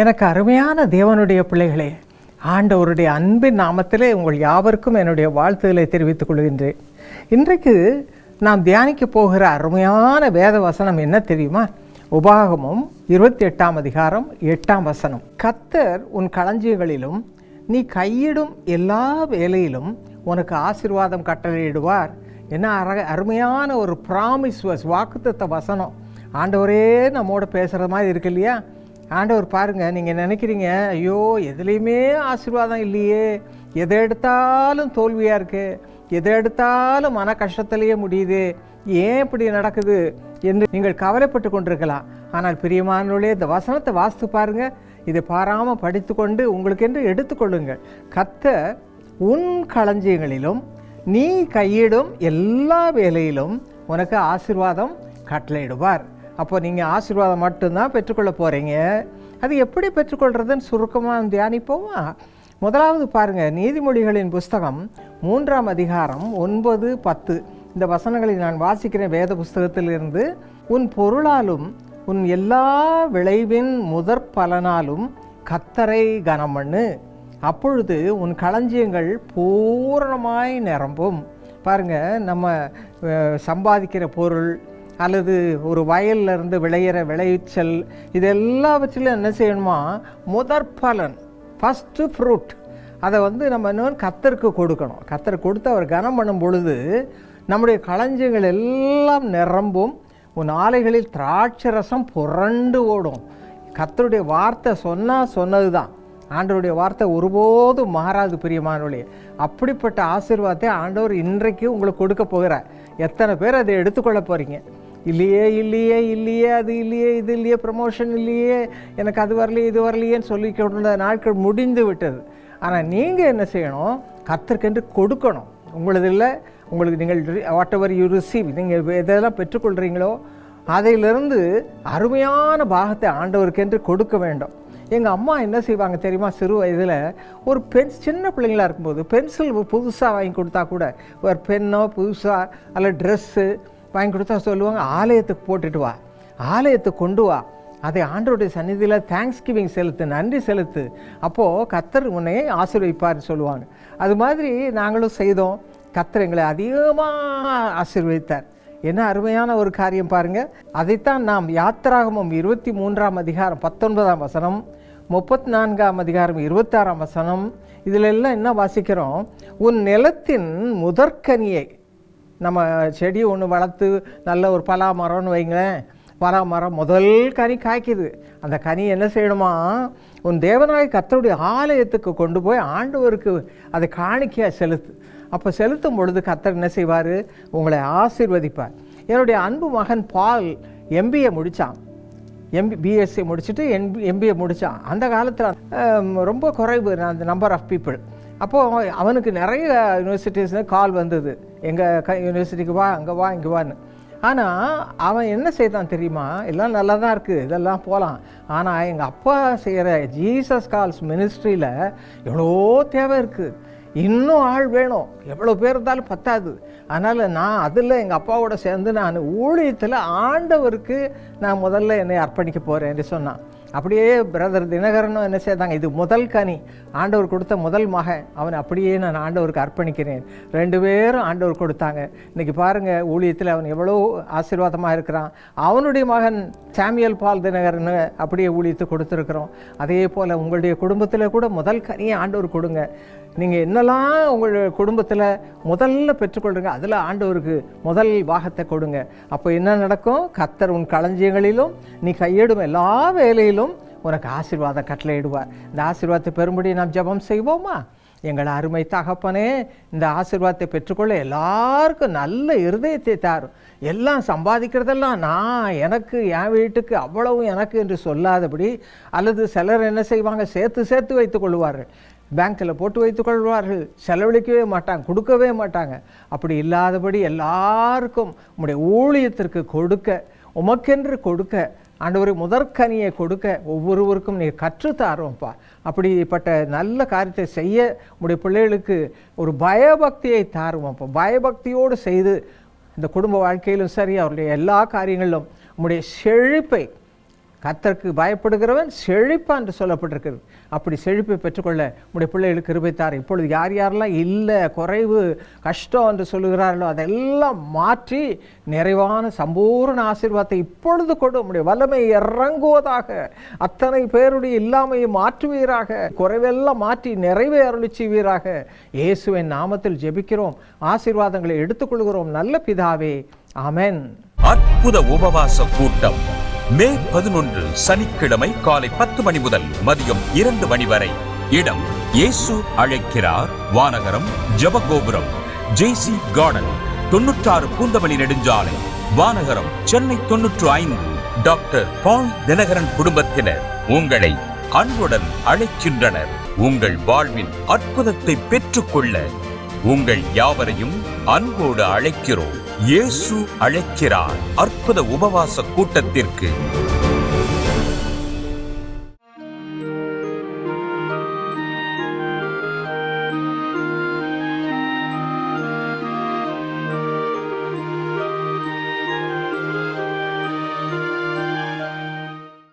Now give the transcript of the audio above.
எனக்கு அருமையான தேவனுடைய பிள்ளைகளே ஆண்டவருடைய அன்பின் நாமத்திலே உங்கள் யாவருக்கும் என்னுடைய வாழ்த்துக்களை தெரிவித்துக் கொள்கின்றேன். இன்றைக்கு நாம் தியானிக்க போகிற அருமையான வேத வசனம் என்ன தெரியுமா? உபாகமும் இருபத்தி எட்டாம் அதிகாரம் எட்டாம் வசனம். கத்தர் உன் களஞ்சியங்களிலும் நீ கையிடும் எல்லா வேலையிலும் உனக்கு ஆசீர்வாதம் கட்டளையிடுவார். என்ன அர அருமையான ஒரு ப்ராமிஸ் வாக்குத்த வசனம். ஆண்டவரே நம்மோட பேசுகிற மாதிரி இருக்கு இல்லையா? ஆண்டவர் பாருங்கள் நீங்கள் நினைக்கிறீங்க ஐயோ எதுலேயுமே ஆசீர்வாதம் இல்லையே எதை எடுத்தாலும் தோல்வியாக இருக்குது எதை எடுத்தாலும் மன கஷ்டத்திலேயே முடியுது ஏன் இப்படி நடக்குது என்று நீங்கள் கவலைப்பட்டு கொண்டிருக்கலாம். ஆனால் பிரியமானவர்களே இந்த வசனத்தை வாசித்து பாருங்கள் இதை பாராமல் படித்துக்கொண்டு உங்களுக்கென்று எடுத்துக்கொள்ளுங்கள் கத்த உன் களஞ்சியங்களிலும் நீ கையிடும் எல்லா வேலையிலும் உனக்கு ஆசீர்வாதம் கட்டளையிடுவார். அப்போ நீங்கள் ஆசீர்வாதம் மட்டும்தான் பெற்றுக்கொள்ள போகிறீங்க அது எப்படி பெற்றுக்கொள்கிறதுன்னு சுருக்கமாக தியானிப்போமா? முதலாவது பாருங்கள் நீதிமொழிகளின் புஸ்தகம் மூன்றாம் அதிகாரம் ஒன்பது பத்து. இந்த வசனங்களை நான் வாசிக்கிறேன் வேத புஸ்தகத்திலிருந்து. உன் பொருளாலும் உன் எல்லா விளைவின் முதற் பலனாலும் கத்தரை கனம் பண்ணு அப்பொழுது உன் களஞ்சியங்கள் பூரணமாய் நிரம்பும். பாருங்க நம்ம சம்பாதிக்கிற பொருள் அல்லது ஒரு வயல்ல இருந்து விளையிற விளைச்சல் இது எல்லாவற்றிலும் என்ன செய்யணுமா? முதற் பலன் ஃபஸ்ட்டு ஃப்ரூட் அதை வந்து நம்ம இன்னொன்று கத்தருக்கு கொடுக்கணும். கத்தர் கொடுத்து அவர் கனம் பண்ணும் பொழுது நம்முடைய களஞ்சியங்கள் எல்லாம் நிரம்பும். உன் ஆலைகளில் திராட்சை ரசம் புரண்டு ஓடும். கத்தருடைய வார்த்தை சொன்னால் சொன்னது தான் ஆண்டவருடைய வார்த்தை ஒருபோதும் மாறாது பிரியமானவர்களே. அப்படிப்பட்ட ஆசீர்வாதத்தை ஆண்டவர் இன்றைக்கு உங்களுக்கு கொடுக்க போகிறார். எத்தனை பேர் அதை எடுத்துக்கொள்ள போகிறீங்க இல்லையே இல்லையே இல்லையே அது இல்லையே இது இல்லையே ப்ரமோஷன் இல்லையே எனக்கு அது வரலையே இது வரலையேன்னு சொல்லி கொண்ட நாட்கள் முடிந்து விட்டது. ஆனால் நீங்கள் என்ன செய்யணும்? கத்திற்கென்று கொடுக்கணும். உங்களது இல்லை உங்களுக்கு நீங்கள் வாட் எவர் யூ ரிசீவ் நீங்கள் எதெல்லாம் பெற்றுக்கொள்கிறீங்களோ அதையிலிருந்து அருமையான பாகத்தை ஆண்டவருக்கென்று கொடுக்க வேண்டும். எங்கள் அம்மா என்ன செய்வாங்க தெரியுமா? சிறு வயதில் ஒரு பென் சின்ன பிள்ளைங்களா இருக்கும்போது பென்சில் புதுசாக வாங்கி கொடுத்தா கூட ஒரு பென்னோ புதுசாக அல்ல ட்ரெஸ்ஸு வாங்கி கொடுத்தா சொல்லுவாங்க ஆலயத்துக்கு போட்டுட்டு வா ஆலயத்துக்கு கொண்டு வா. அதை ஆண்டோடைய சந்நிதியில் தேங்க்ஸ் கிவிங் செலுத்து நன்றி செலுத்து. அப்போது கத்தர் உன்னை ஆசீர்வதிப்பார்னு சொல்லுவாங்க. அது மாதிரி நாங்களும் செய்தோம். கத்தர் எங்களை அதிகமாக ஆசீர்வதித்தார். என்ன அருமையான ஒரு காரியம் பாருங்கள் அதைத்தான் நாம் யாத்திராகமம் இருபத்தி மூன்றாம் அதிகாரம் பத்தொன்பதாம் வசனம் முப்பத்தி நான்காம் அதிகாரம் இருபத்தாறாம் வசனம் இதிலெல்லாம் என்ன வாசிக்கிறோம்? உன் நிலத்தின் முதற்கனியை நம்ம செடி ஒன்று வளர்த்து நல்ல ஒரு பலா மரம்னு வைங்களேன். பலா மரம் முதல் கனி காய்க்குது. அந்த கனி என்ன செய்யணுமா? உன் தேவநாயக கத்தருடைய ஆலயத்துக்கு கொண்டு போய் ஆண்டவருக்கு அதை காணிக்கையாக செலுத்து. அப்போ செலுத்தும் பொழுது கத்தர் என்ன செய்வார்? உங்களை ஆசீர்வதிப்பார். என்னுடைய அன்பு மகன் பால் எம்பிஏ முடித்தான் எம்பி பிஎஸ்சி முடிச்சுட்டு எம்பி எம்பிஏ முடித்தான் அந்த காலத்தில் ரொம்ப குறைவு அந்த நம்பர் ஆஃப் பீப்புள் அப்போது அவனுக்கு நிறைய யூனிவர்சிட்டிஸ்னு கால் வந்தது. எங்கள் க யூனிவர்சிட்டிக்கு வா அங்கே வா இங்கே வான்னு. ஆனால் அவன் என்ன செய்தான் தெரியுமா? எல்லாம் நல்லா தான் இருக்குது இதெல்லாம் போகலாம் ஆனால் எங்கள் அப்பா செய்கிற ஜீசஸ் கால்ஸ் மினிஸ்ட்ரியில் எவ்வளோ தேவை இருக்குது இன்னும் ஆள் வேணும். எவ்வளோ பேர் இருந்தாலும் பத்தாது. அதனால் நான் அதில் எங்கள் அப்பாவோட சேர்ந்து நான் ஊழியத்தில் ஆண்டவருக்கு நான் முதல்ல என்னை அர்ப்பணிக்க போகிறேன் என்று சொன்னான். அப்படியே பிரதர் தினகரனும் என்ன செய்தாங்க இது முதல் கனி. ஆண்டவர் கொடுத்த முதல் மகன். அவனை அப்படியே நான் ஆண்டவருக்கு அர்ப்பணிக்கிறேன். ரெண்டு பேரும் ஆண்டவர் கொடுத்தாங்க. இன்றைக்கி பாருங்கள் ஊழியத்தில் அவன் எவ்வளோ ஆசீர்வாதமாக இருக்கிறான். அவனுடைய மகன் சாமியல் பால் தினகரன் அப்படியே ஊழியத்தை கொடுத்துருக்குறோம். அதே போல் உங்களுடைய குடும்பத்தில் கூட முதல் கனியை ஆண்டவர் கொடுங்க. நீங்கள் என்னெல்லாம் உங்கள் குடும்பத்தில் முதல்ல பெற்றுக்கொள்றீங்க அதில் ஆண்டவருக்கு முதல் பாகத்தை கொடுங்க. அப்போ என்ன நடக்கும்? கத்தர் உன் களஞ்சியங்களிலும் நீ கையிடும் எல்லா வேலையிலும் உனக்கு ஆசீர்வாதம் கட்டளையிடுவார். இந்த ஆசீர்வாதத்தை பெறும்படி நாம் ஜெபம் செய்வோமா? எங்கள் அருமை தகப்பனே இந்த ஆசீர்வாதத்தை பெற்றுக்கொள்ள எல்லாருக்கும் நல்ல இருதயத்தை தாரும். எல்லாம் சம்பாதிக்கிறதெல்லாம் நான் எனக்கு என் வீட்டுக்கு அவ்வளவு எனக்கு என்று சொல்லாதபடி அல்லது சிலர் என்ன செய்வாங்க? சேர்த்து சேர்த்து வைத்துக் கொள்வார்கள். பேங்க்கில் போட்டு வைத்துக்கொள்வார்கள் செலவழிக்கவே மாட்டாங்க கொடுக்கவே மாட்டாங்க. அப்படி இல்லாதபடி எல்லாருக்கும் நம்முடைய ஊழியத்திற்கு கொடுக்க உமக்கென்று கொடுக்க ஆண்டவரை முதற்கனியை கொடுக்க ஒவ்வொருவருக்கும் நீர் கற்றுத்தாரோம்ப்பா அப்படிப்பட்ட நல்ல காரியத்தை செய்ய உடைய பிள்ளைகளுக்கு ஒரு பயபக்தியை தாருவோம்ப்பா பயபக்தியோடு செய்து இந்த குடும்ப வாழ்க்கையிலும் சரி அவருடைய எல்லா காரியங்களிலும் நம்முடைய செழிப்பை கத்தருக்கு பயப்படுகிறவன் செழிப்பான் என்று சொல்லப்பட்டிருக்கிறது. அப்படி செழிப்பை பெற்றுக்கொள்ள உடைய பிள்ளைகளுக்கு கிருபைத்தார். இப்பொழுது யார் யாரெல்லாம் இல்லை குறைவு கஷ்டம் என்று சொல்லுகிறார்களோ அதெல்லாம் மாற்றி நிறைவான சம்பூர்ண ஆசீர்வாதத்தை இப்பொழுது கொடு. உடைய வல்லமை இறங்குவதாக அத்தனை பேருடைய இல்லாமையை மாற்றுவீராக குறைவெல்லாம் மாற்றி நிறைவை அருளி செய்வீராக. இயேசுவின் நாமத்தில் ஜெபிக்கிறோம். ஆசீர்வாதங்களை எடுத்துக்கொள்கிறோம். நல்ல பிதாவே அமென் அற்புத உபவாச கூட்டம். மே பதினொன்று சனிக்கிழமை காலை பத்து மணி முதல் மதியம் இரண்டு மணி வரை. இடம் இயேசு அழைக்கிறார். வானகரம் ஜபகோபுரம் ஜேசி கார்டன் தொன்னூற்றாறு பூந்தமணி நெடுஞ்சாலை வானகரம் சென்னை தொன்னூற்று ஐந்து. டாக்டர் பால் தினகரன் குடும்பத்தினர் உங்களை அன்புடன் அழைக்கின்றனர். உங்கள் வாழ்வில் அற்புதத்தை பெற்றுக்கொள்ள உங்கள் யாவரையும் அன்போடு அழைக்கிறோம். இயேசு அழைக்கிறார். அற்புத உபவாச கூட்டத்திற்கு.